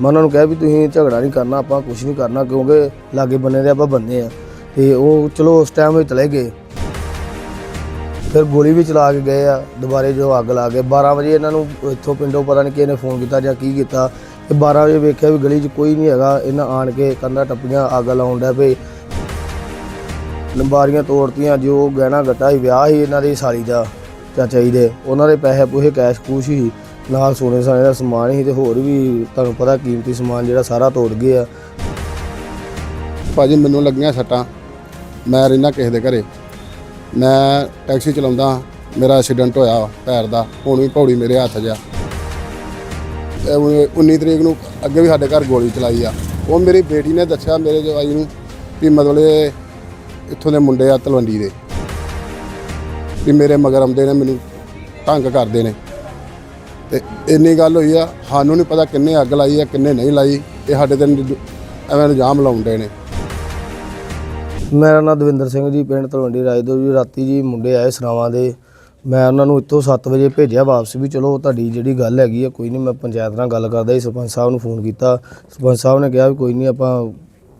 ਮੈਂ ਉਹਨਾਂ ਨੂੰ ਕਿਹਾ ਵੀ ਤੁਸੀਂ ਝਗੜਾ ਨਹੀਂ ਕਰਨਾ, ਆਪਾਂ ਕੁਝ ਨਹੀਂ ਕਰਨਾ ਕਿਉਂਕਿ ਲਾਗੇ ਬੰਨੇ ਦੇ ਆਪਾਂ ਬੰਦੇ ਆ। ਤੇ ਉਹ ਚਲੋ ਉਸ ਟਾਈਮ ਵਿੱਚ ਚਲੇ ਗਏ। ਫਿਰ ਗੋਲੀ ਵੀ ਚਲਾ ਕੇ ਗਏ ਆ, ਦੁਬਾਰੇ ਜੋ ਅੱਗ ਲਾ ਕੇ। 12 ਵਜੇ ਇਹਨਾਂ ਨੂੰ ਇੱਥੋਂ ਪਿੰਡੋਂ ਪਤਾ ਨਹੀਂ ਕਿਹਨੇ ਫੋਨ ਕੀਤਾ ਜਾਂ ਕੀ ਕੀਤਾ। ਤੇ 12 ਵਜੇ ਵੇਖਿਆ ਵੀ ਗਲੀ 'ਚ ਕੋਈ ਨਹੀਂ ਹੈਗਾ, ਇਹਨਾਂ ਆਣ ਕੇ ਕੰਧਾਂ ਟੱਪੀਆਂ, ਅੱਗ ਲਾਉਣ ਡਿਆ ਪਏ। ਲੰਬਾਰੀਆਂ ਤੋੜਤੀਆਂ, ਜੋ ਗਹਿਣਾ ਗੱਟਾ ਸੀ, ਵਿਆਹ ਸੀ ਇਹਨਾਂ ਦੀ ਸਾਲੀ ਦਾ, ਚਾਚਾ ਜੀ ਦੇ। ਉਹਨਾਂ ਦੇ ਪੈਸੇ ਪੂਹੇ ਕੈਸ਼ ਕੂਸ਼ ਸੀ। ਨਾਲ ਸੋਨੇ ਸਾਨੇ ਦਾ ਸਮਾਨ ਹੀ ਤੇ ਹੋਰ ਵੀ ਤੁਹਾਨੂੰ ਪਤਾ ਕੀਮਤੀ ਸਮਾਨ ਜਿਹੜਾ ਸਾਰਾ ਤੋੜ ਗਏ ਆ। ਭਾਜੀ, ਮੈਨੂੰ ਲੱਗੀਆਂ ਸੱਟਾਂ। ਮੈਂ ਰਹਿਣਾ ਕਿਸੇ ਦੇ ਘਰੇ। ਮੈਂ ਟੈਕਸੀ ਚਲਾਉਂਦਾ, ਮੇਰਾ ਐਕਸੀਡੈਂਟ ਹੋਇਆ ਪੈਰ ਦਾ। ਹੁਣ ਵੀ ਪੌੜੀ ਮੇਰੇ ਹੱਥ 'ਚ ਆ। ਇਹ ਹੁਣ 19 ਤਰੀਕ ਨੂੰ ਅੱਗੇ ਵੀ ਸਾਡੇ ਘਰ ਗੋਲੀ ਚਲਾਈ ਆ। ਉਹ ਮੇਰੀ ਬੇਟੀ ਨੇ ਦੱਸਿਆ, ਮੇਰੇ ਜਵਾਈ ਨੂੰ ਵੀ ਮਤਲਬ ਇਹ ਇੱਥੋਂ ਦੇ ਮੁੰਡੇ ਆ ਤਲਵੰਡੀ ਦੇ। ਵੀ ਮੇਰੇ ਮਗਰ ਆਉਂਦੇ ਨੇ, ਮੈਨੂੰ ਤੰਗ ਕਰਦੇ ਨੇ। ਤੇ ਇੰਨੀ ਗੱਲ ਹੋਈ ਆ, ਸਾਨੂੰ ਨਹੀਂ ਪਤਾ ਕਿੰਨੇ ਅੱਗ ਲਾਈ ਆ, ਕਿੰਨੇ ਨਹੀਂ ਲਾਈ। ਇਹ ਸਾਡੇ ਤੇ ਐਵੇਂ ਇਲਜ਼ਾਮ ਲਾਉਂਦੇ ਨੇ। ਮੇਰਾ ਨਾਮ ਦਵਿੰਦਰ ਸਿੰਘ ਜੀ, ਪਿੰਡ ਤਲਵੰਡੀ ਰਾਜਦੋ ਜੀ। ਰਾਤੀ ਜੀ ਮੁੰਡੇ ਆਏ ਸਰਾਵਾਂ ਦੇ। ਮੈਂ ਉਹਨਾਂ ਨੂੰ ਇੱਥੋਂ 7 ਵਜੇ ਭੇਜਿਆ ਵਾਪਸ ਵੀ, ਚਲੋ, ਤੁਹਾਡੀ ਜਿਹੜੀ ਗੱਲ ਹੈਗੀ ਆ, ਕੋਈ ਨਹੀਂ ਮੈਂ ਪੰਚਾਇਤ ਨਾਲ ਗੱਲ ਕਰਦਾ। ਸੀ ਸਰਪੰਚ ਸਾਹਿਬ ਨੂੰ ਫੋਨ ਕੀਤਾ। ਸਰਪੰਚ ਸਾਹਿਬ ਨੇ ਕਿਹਾ ਵੀ ਕੋਈ ਨਹੀਂ ਆਪਾਂ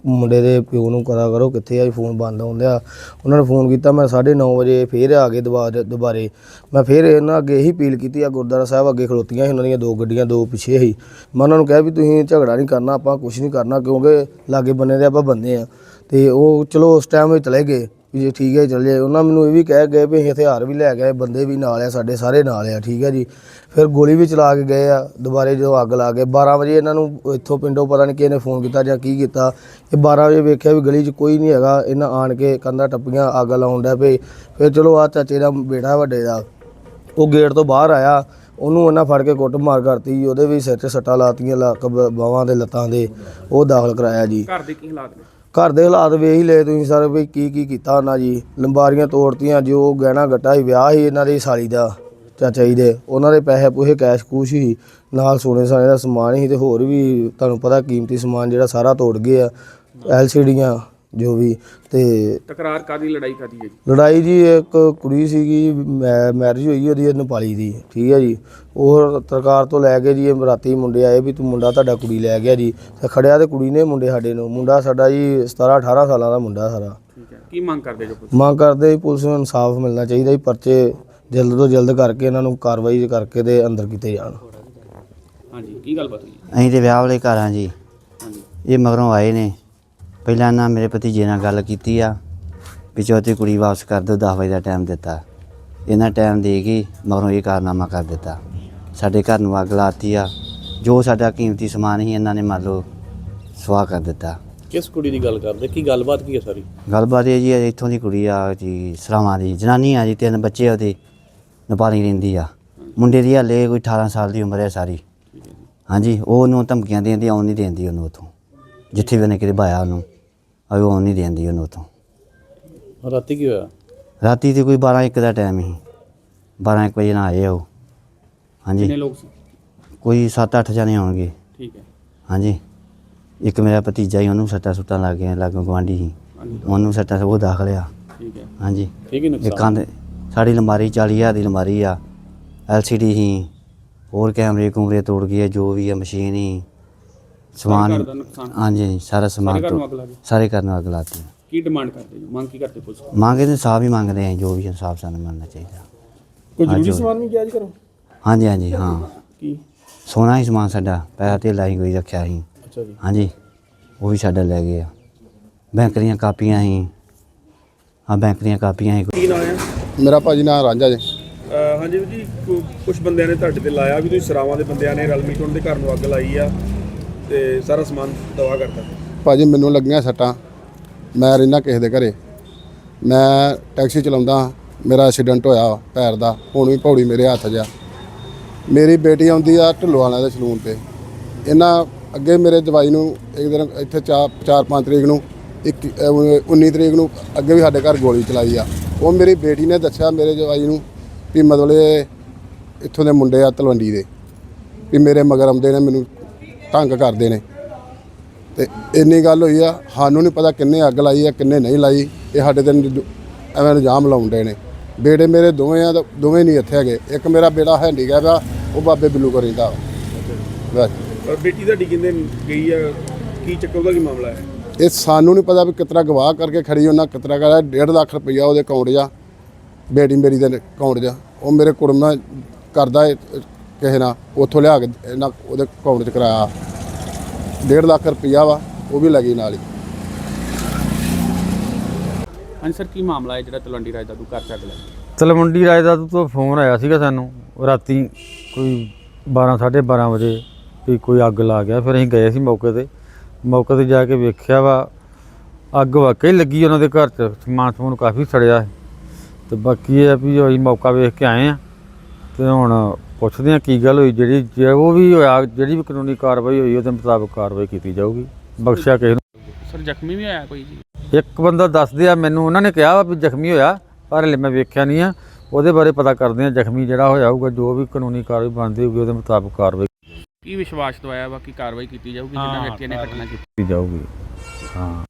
ਮੁੰਡੇ ਦੇ ਪਿਓ ਨੂੰ ਕਰਾ ਕਰੋ, ਕਿੱਥੇ ਆ ਜੀ, ਫੋਨ ਬੰਦ ਆਉਂਦਿਆ ਉਹਨਾਂ ਨੇ ਫੋਨ ਕੀਤਾ, ਮੈਂ 9:30 ਵਜੇ ਫੇਰ ਆ ਗਏ ਦੁਬਾਰਾ, ਦੁਬਾਰੇ। ਮੈਂ ਫੇਰ ਇਹਨਾਂ ਅੱਗੇ ਇਹੀ ਅਪੀਲ ਕੀਤੀ ਆ, ਗੁਰਦੁਆਰਾ ਸਾਹਿਬ ਅੱਗੇ ਖਲੋਤੀਆਂ ਸੀ ਉਹਨਾਂ ਦੀਆਂ, ਦੋ ਗੱਡੀਆਂ ਦੋ ਪਿੱਛੇ ਸੀ। ਮੈਂ ਉਹਨਾਂ ਨੂੰ ਕਿਹਾ ਵੀ ਤੁਸੀਂ ਝਗੜਾ ਨਹੀਂ ਕਰਨਾ, ਆਪਾਂ ਕੁਝ ਨਹੀਂ ਕਰਨਾ, ਕਿਉਂਕਿ ਲਾਗੇ ਬੰਨੇ ਦੇ ਆਪਾਂ ਬੰਦੇ ਆ। ਤੇ ਉਹ ਚਲੋ ਉਸ ਟਾਈਮ ਵਿੱਚ ਚਲੇ ਗਏ। ਵੀ ਜੇ ਠੀਕ ਹੈ ਚੱਲ ਜਾਏ ਉਹਨਾਂ ਮੈਨੂੰ ਇਹ ਵੀ ਕਹਿ ਗਏ ਵੀ ਅਸੀਂ ਹਥਿਆਰ ਵੀ ਲੈ ਗਏ ਬੰਦੇ ਵੀ ਨਾਲ ਆ, ਸਾਡੇ ਸਾਰੇ ਨਾਲ ਆ, ਠੀਕ ਹੈ ਜੀ। ਫਿਰ ਗੋਲੀ ਵੀ ਚਲਾ ਕੇ ਗਏ ਆ, ਦੁਬਾਰੇ ਜਦੋਂ ਅੱਗ ਲਾ ਕੇ। 12 ਵਜੇ ਇਹਨਾਂ ਨੂੰ ਇੱਥੋਂ ਪਿੰਡੋਂ ਪਤਾ ਨਹੀਂ ਕਿਹਨੇ ਫੋਨ ਕੀਤਾ ਜਾਂ ਕੀ ਕੀਤਾ। ਇਹ 12 ਵਜੇ ਵੇਖਿਆ ਵੀ ਗਲੀ 'ਚ ਕੋਈ ਨਹੀਂ ਹੈਗਾ, ਇਹਨਾਂ ਆਣ ਕੇ ਕੰਧਾਂ ਟੱਪੀਆਂ, ਅੱਗ ਲਾਉਣ ਡਿਆ ਪਏ। ਫਿਰ ਚਲੋ ਆ ਚਾਚੇ ਦਾ ਬੇਟਾ ਵੱਡੇ ਦਾ, ਉਹ ਗੇਟ ਤੋਂ ਬਾਹਰ ਆਇਆ। ਉਹਨੂੰ ਉਹਨਾਂ ਫੜ ਕੇ ਕੁੱਟ ਮਾਰ ਕਰਤੀ ਉਹਦੇ ਵੀ ਸਿਰ 'ਚ ਸੱਟਾਂ ਲਾਤੀਆਂ ਲੱਕ ਬਾਹਾਂ ਦੇ ਲੱਤਾਂ ਦੇ, ਉਹ ਦਾਖਲ ਕਰਾਇਆ ਜੀ। ਘਰ ਦੇ ਕੀ ਹਾਲਾਤ ਨੇ? ਘਰ ਦੇ ਹਾਲਾਤ ਵੇਖ ਹੀ ਲਏ ਤੁਸੀਂ ਸਰ ਵੀ ਕੀ ਕੀ ਕੀਤਾ ਉਹਨਾਂ ਜੀ। ਲੰਬਾਰੀਆਂ ਤੋੜਤੀਆਂ, ਜੋ ਗਹਿਣਾ ਗੱਟਾ ਸੀ, ਵਿਆਹ ਸੀ ਇਹਨਾਂ ਦੀ ਸਾਲੀ ਦਾ, ਚਾਚਾ ਜੀ ਦੇ। ਉਹਨਾਂ ਦੇ ਪੈਸੇ ਪੂਹੇ ਕੈਸ਼ ਕੂਸ਼ ਸੀ। ਨਾਲ ਸੋਨੇ ਸਾਨੇ ਦਾ ਸਮਾਨ ਸੀ ਤੇ ਹੋਰ ਵੀ ਤੁਹਾਨੂੰ ਪਤਾ ਕੀਮਤੀ ਸਮਾਨ ਜਿਹੜਾ ਸਾਰਾ ਤੋੜ ਗਏ ਆ ਐਲਸੀਡੀਆਂ ਜੋ ਵੀ ਤੇ ਤਕਰਾਰ ਕਾਦੀ ਲੜਾਈ ਕਾਦੀ ਹੈ ਜੀ? ਲੜਾਈ ਜੀ ਇੱਕ ਕੁੜੀ ਸੀਗੀ ਮੈਰਿਜ ਹੋਈ ਉਹਦੀ ਨੇਪਾਲੀ ਦੀ ਠੀਕ ਹੈ ਜੀ। ਉਹ ਸਰਕਾਰ ਤੋਂ ਲੈ ਕੇ ਜੀ ਇਹ ਰਾਤੀ ਮੁੰਡੇ ਆਏ ਵੀ ਤੂੰ ਮੁੰਡਾ ਤੁਹਾਡਾ ਕੁੜੀ ਲੈ ਗਿਆ ਜੀ। ਤੇ ਖੜਿਆ ਤੇ ਕੁੜੀ ਨੇ ਮੁੰਡੇ ਸਾਡੇ ਨੂੰ ਮੁੰਡਾ ਸਾਡਾ ਜੀ 17 18 ਸਾਲਾਂ ਦਾ ਮੁੰਡਾ ਸਾਰਾ। ਠੀਕ ਹੈ। ਕੀ ਮੰਗ ਕਰਦੇ ਜੋ ਪੁਲਿਸ? ਮੰਗ ਕਰਦੇ ਜੀ ਪੁਲਿਸ ਨੂੰ ਇਨਸਾਫ ਮਿਲਣਾ ਚਾਹੀਦਾ ਜੀ ਪਰਚੇ ਜਲਦ ਤੋਂ ਜਲਦ ਕਰਕੇ ਇਹਨਾਂ ਨੂੰ ਕਾਰਵਾਈ ਕਰਕੇ ਤੇ ਅੰਦਰ ਕੀਤੇ ਜਾਣ। ਹਾਂਜੀ ਕੀ ਗੱਲਬਾਤ ਹੋਈ? ਹੈ? ਅਸੀਂ ਤੇ ਵਿਆਹ ਵਾਲੇ ਘਰ ਜੀ। ਹਾਂਜੀ। ਇਹ ਮਗਰੋਂ ਆਏ ਨੇ। ਪਹਿਲਾਂ ਨਾ ਮੇਰੇ ਭਤੀਜੇ ਨਾਲ ਗੱਲ ਕੀਤੀ ਆ ਵੀ ਚੌਥੀ ਕੁੜੀ ਵਾਪਸ ਕਰ ਦਿਓ 10 ਵਜੇ ਦਾ ਟਾਈਮ ਦਿੱਤਾ। ਇਹਨਾਂ ਟਾਈਮ ਦੇ ਕੇ ਮਗਰੋਂ ਇਹ ਕਾਰਨਾਮਾ ਕਰ ਦਿੱਤਾ। ਸਾਡੇ ਘਰ ਨੂੰ ਅੱਗ ਲਾਤੀ ਆ। ਜੋ ਸਾਡਾ ਕੀਮਤੀ ਸਮਾਨ ਸੀ ਇਹਨਾਂ ਨੇ ਮੰਨ ਲਓ ਸਵਾਹ ਕਰ ਦਿੱਤਾ। ਕਿਸ ਕੁੜੀ ਦੀ ਗੱਲ ਕਰਦੇ? ਕੀ ਗੱਲਬਾਤ ਕੀ ਹੈ ਸਾਰੀ? ਗੱਲਬਾਤ ਇਹ ਜੀ ਇਹ ਇੱਥੋਂ ਦੀ ਕੁੜੀ ਆ ਜੀ ਸਰਾਵਾਂ ਦੀ। ਜਨਾਨੀ ਆ ਜੀ ਤਿੰਨ ਬੱਚੇ ਉਹਦੇ ਨੇਪਾਲੀ ਰਹਿੰਦੀ ਆ। ਮੁੰਡੇ ਦੀ ਹਲੇ ਕੋਈ 18 ਸਾਲ ਦੀ ਉਮਰ ਹੈ ਸਾਰੀ ਹਾਂਜੀ ਉਹ ਉਹਨੂੰ ਧਮਕੀਆਂ ਦਿੰਦੀ ਆਉਣ ਨਹੀਂ ਦਿੰਦੀ ਉਹਨੂੰ ਉਥੋਂ। ਜਿੱਥੇ ਵੀ ਉਹਨੇ ਕਿਤੇ ਭਾਇਆ ਉਹਨੂੰ। ਉਹ ਆਉਣ ਨਹੀਂ ਦਿੰਦੀ ਉਹਨੂੰ ਉਥੋਂ। ਰਾਤੀ ਕੀ ਹੋਇਆ? ਰਾਤੀ ਤੇ ਕੋਈ 12 1 ਦਾ ਟਾਈਮ ਸੀ। 12 1 ਵਜੇ ਨਾਲ ਆਏ ਉਹ। ਕਿੰਨੇ ਹਾਂਜੀ ਲੋਕ ਸੀ? ਕੋਈ 7-8 ਜਣੇ ਹੋਣਗੇ। ਠੀਕ ਹੈ। ਹਾਂਜੀ। ਇੱਕ ਮੇਰਾ ਭਤੀਜਾ ਹੀ ਉਹਨੂੰ ਸੱਟਾਂ ਸੁੱਟਾਂ ਲੱਗ ਗਈਆਂ ਲਾਗੋਂ ਗਵਾਂਢੀ ਸੀ। ਹਾਂਜੀ। ਉਹਨੂੰ ਸੱਟਾਂ ਉਹ ਦਾਖਲ ਆ। ਠੀਕ ਹੈ। ਹਾਂਜੀ। ਠੀਕ ਹੀ ਇਹ ਨੁਕਸਾਨ ਕੰਧ ਸਾਡੀ ਲੰਬਾਰੀ 40000 ਦੀ ਲੰਬਾਰੀ ਆ। ਐਲਸੀਡੀ ਹੀ ਹੋਰ ਕੈਮਰੇ ਕੂਮਰੇ ਤੋੜ ਗਏ ਜੋ ਵੀ ਆ ਮਸ਼ੀਨ ਹੀ। ਸਮਾਨ ਦਾ ਨੁਕਸਾਨ। ਹਾਂਜੀ ਸਾਰਾ ਸਮਾਨ ਸਾਰੇ ਘਰ ਨੂੰ ਤੋੜ- ਅੱਗ ਲੱਗ ਗਈ ਸਾਰੇ ਘਰ ਨੂੰ ਅੱਗ ਲਾਤੀ ਕੀ ਡਿਮਾਂਡ ਕਰਦੇ ਮੰਗ ਕੀ ਕਰਦੇ ਪੁਲਿਸ ਕੋਲ? ਮੰਗੇ ਤੇ ਸਾਫ਼ ਹੀ ਮੰਗਦੇ ਆ ਜੋ ਵੀ ਇਨਸਾਫ ਸਾਨੂੰ ਮਿਲਣਾ ਚਾਹੀਦਾ। ਕੋਈ ਜ਼ਰੂਰੀ ਸਮਾਨ ਵੀ ਗਿਆ ਜੀ ਕਰੋ ਹਾਂਜੀ ਹਾਂਜੀ ਹਾਂ। ਕੀ? ਸੋਨਾ ਹੀ ਸਮਾਨ ਸਾਡਾ ਪੈਸਾ ਤੇ ਲਾਈ ਕੋਈ ਰੱਖਿਆ ਸੀ ਅੱਛਾ ਜੀ। ਹਾਂਜੀ ਉਹ ਵੀ ਸਾਡਾ ਲੈ ਗਏ ਆ। ਬੈਂਕ ਦੀਆਂ ਕਾਪੀਆਂ ਸੀ ਹਾਂ ਬੈਂਕ ਦੀਆਂ ਕਾਪੀਆਂ ਸੀ ਕੀ ਨਾਮ ਹੈ? ਮੇਰਾ ਭਾਜੀ ਨਾਂ ਰਾਂਝਾ ਜੀ। ਹਾਂਜੀ ਜੀ ਕੁਝ ਬੰਦਿਆਂ ਨੇ ਤੁਹਾਡੇ ਤੇ ਲਾਇਆ ਵੀ ਤੁਸੀਂ ਸਰਾਵਾਂ ਦੇ ਬੰਦਿਆਂ ਨੇ ਰਲ ਮਿਲ ਕੇ ਉਹਨਾਂ ਦੇ ਘਰ ਨੂੰ ਅੱਗ ਲਾਈ ਆ। ਤੇ ਸਾਰਾ ਸਮਾਨ ਤਬਾਹ ਕਰਤਾ। ਭਾਜੀ, ਮੈਨੂੰ ਲੱਗੀਆਂ ਸੱਟਾਂ। ਮੈਂ ਰਹਿਣਾ ਕਿਸੇ ਦੇ ਘਰੇ। ਮੈਂ ਟੈਕਸੀ ਚਲਾਉਂਦਾ, ਮੇਰਾ ਐਕਸੀਡੈਂਟ ਹੋਇਆ ਪੈਰ ਦਾ। ਹੁਣ ਵੀ ਪੌੜੀ ਮੇਰੇ ਹੱਥ 'ਚ ਆ। ਮੇਰੀ ਬੇਟੀ ਆਉਂਦੀ ਆ ਢਿੱਲੋਂ ਵਾਲਿਆਂ ਦੇ ਸਲੂਨ ਤੇ। ਇਹਨਾਂ ਅੱਗੇ ਮੇਰੇ ਜਵਾਈ ਨੂੰ ਇੱਕ ਦਿਨ ਇੱਥੇ 4 4-5 ਤਰੀਕ ਨੂੰ, ਇੱਕ, ਅਹ 19 ਤਰੀਕ ਨੂੰ ਅੱਗੇ ਵੀ ਸਾਡੇ ਘਰ ਗੋਲੀ ਚਲਾਈ ਆ। ਉਹ ਮੇਰੀ ਬੇਟੀ ਨੇ ਦੱਸਿਆ ਮੇਰੇ ਜਵਾਈ ਨੂੰ ਵੀ ਮਤਲਬ ਇਹ ਇੱਥੋਂ ਦੇ ਮੁੰਡੇ ਆ ਤਲਵੰਡੀ ਦੇ। ਵੀ ਮੇਰੇ ਮਗਰ ਆਉਂਦੇ ਨੇ, ਮੈਨੂੰ ਤੰਗ ਕਰਦੇ ਨੇ। ਤੇ ਇੰਨੀ ਗੱਲ ਹੋਈ ਆ ਸਾਨੂੰ ਨਹੀਂ ਪਤਾ ਕਿੰਨੇ ਅੱਗ ਲਾਈ ਆ ਕਿੰਨੇ ਨਹੀਂ ਲਾਈ। ਇਹ ਸਾਡੇ ਤੇ ਨਿਜ- ਐਵੇਂ ਇਲਜ਼ਾਮ ਲਾਉਂਦੇ ਨੇ। ਬੇਟੇ ਮੇਰੇ ਦੋਵੇਂ ਆ ਦੋਵੇਂ ਨਹੀਂ ਇੱਥੇ ਹੈਗੇ। ਇੱਕ ਮੇਰਾ ਬੇਟਾ ਹੈਂਡੀਕੈਪ ਆ ਉਹ ਬਾਬੇ ਬਿੱਲੂ ਕੋਲ ਰਹਿੰਦਾ। ਵਾ। ਬਸ। ਪਰ ਬੇਟੀ ਤੁਹਾਡੀ ਕਿੰਨੇ ਗਈ ਆ? ਕੀ ਚੱਕਰ ਉਹਦਾ ਕੀ ਮਾਮਲਾ ਹੈ? ਇਹ ਸਾਨੂੰ ਨਹੀਂ ਪਤਾ ਵੀ ਕਿਤਨਾ ਗਵਾਹ ਕਰਕੇ ਖੜੀ ਉਹਨਾਂ ਕਿਤਨਾ ਕਰਾ 1.5 ਲੱਖ ਰੁਪਈਆ ਉਹਦੇ ਅਕਾਊਂਟ 'ਚ ਬੇਟੀ ਮੇਰੀ ਦੇ ਅਕਾਊਂਟ 'ਚ। ਉਹ ਮੇਰੇ ਕੁੜਮਾ ਕਰਦਾ ਕਿਸੇ ਨਾਲ ਉੱਥੋਂ ਲਿਆ ਕੇ ਇਹਨਾਂ ਉਹਦੇ ਅਕਾਊਂਟ 'ਚ ਕਰਾਇਆ। 1.5 ਲੱਖ ਰੁਪਈਆ ਵਾ ਉਹ ਵੀ ਲੱਗੀ ਨਾਲ ਹੀ। ਹਾਂਜੀ ਸਰ ਕੀ ਮਾਮਲਾ ਹੈ ਜਿਹੜਾ ਤਲਵੰਡੀ ਰਾਜ ਦਾ ਤੂੰ ਘਰ ਚੱਕ ਲਿਆ? ਤਲਵੰਡੀ ਰਾਜਦਾਦ ਤੋਂ ਫੋਨ ਆਇਆ ਸੀਗਾ ਸਾਨੂੰ ਰਾਤੀ ਕੋਈ 12 12:30 ਵਜੇ ਵੀ ਕੋਈ ਅੱਗ ਲਾ ਗਿਆ ਫਿਰ ਅਸੀਂ ਗਏ ਸੀ ਮੌਕੇ ਤੇ। ਮੌਕੇ ਤੇ ਜਾ ਕੇ ਵੇਖਿਆ ਵਾ ਅੱਗ ਵਾਕਈ ਲੱਗੀ ਉਹਨਾਂ ਦੇ ਘਰ 'ਚ ਸਮਾਨ ਸਮੂਨ ਕਾਫੀ ਸੜਿਆ। ਹੈ ਤੇ ਬਾਕੀ ਇਹ ਆ ਵੀ ਅਸੀਂ ਮੌਕਾ ਵੇਖ ਕੇ ਆਏ ਆ ਤੇ ਹੁਣ ਪੁੱਛਦੇ ਆ ਕੀ ਗੱਲ ਹੋਈ ਜਿਹੜੀ ਜੇ ਉਹ ਵੀ ਹੋਇਆ ਜਿਹੜੀ ਵੀ ਕਾਨੂੰਨੀ ਕਾਰਵਾਈ ਹੋਈ ਉਹਦੇ ਮੁਤਾਬਕ ਕਾਰਵਾਈ ਕੀਤੀ ਜਾਊਗੀ। ਬਖਸ਼ਿਆ ਕਿਸੇ ਨੂੰ। ਸਰ ਜ਼ਖਮੀ ਵੀ ਹੋਇਆ ਕੋਈ ਜੀ? ਇੱਕ ਬੰਦਾ ਦੱਸਦੇ ਆ ਮੈਨੂੰ ਉਹਨਾਂ ਨੇ ਕਿਹਾ ਵਾ ਵੀ ਜ਼ਖਮੀ ਹੋਇਆ ਪਰ ਹਲੇ ਮੈਂ ਵੇਖਿਆ ਨਹੀਂ ਆ। ਉਹਦੇ ਬਾਰੇ ਪਤਾ ਕਰਦੇ ਆ ਜ਼ਖਮੀ ਜਿਹੜਾ ਹੋਇਆ ਹੋਊਗਾ ਜੋ ਵੀ ਕਾਨੂੰਨੀ ਕਾਰਵਾਈ ਬਣਦੀ ਹੋਊਗੀ ਉਹਦੇ ਮੁਤਾਬਕ ਕਾਰਵਾਈ ਕੀ ਵਿਸ਼ਵਾਸ ਦਵਾਇਆ ਵਾ ਕਿ ਕਾਰਵਾਈ ਕੀਤੀ ਜਾਊਗੀ ਜਿਨ੍ਹਾਂ ਵਿਅਕਤੀਆਂ ਨੇ ਘਟਨਾ ਕੀਤੀ? ਕੀਤੀ ਜਾਊਗੀ। ਹਾਂ।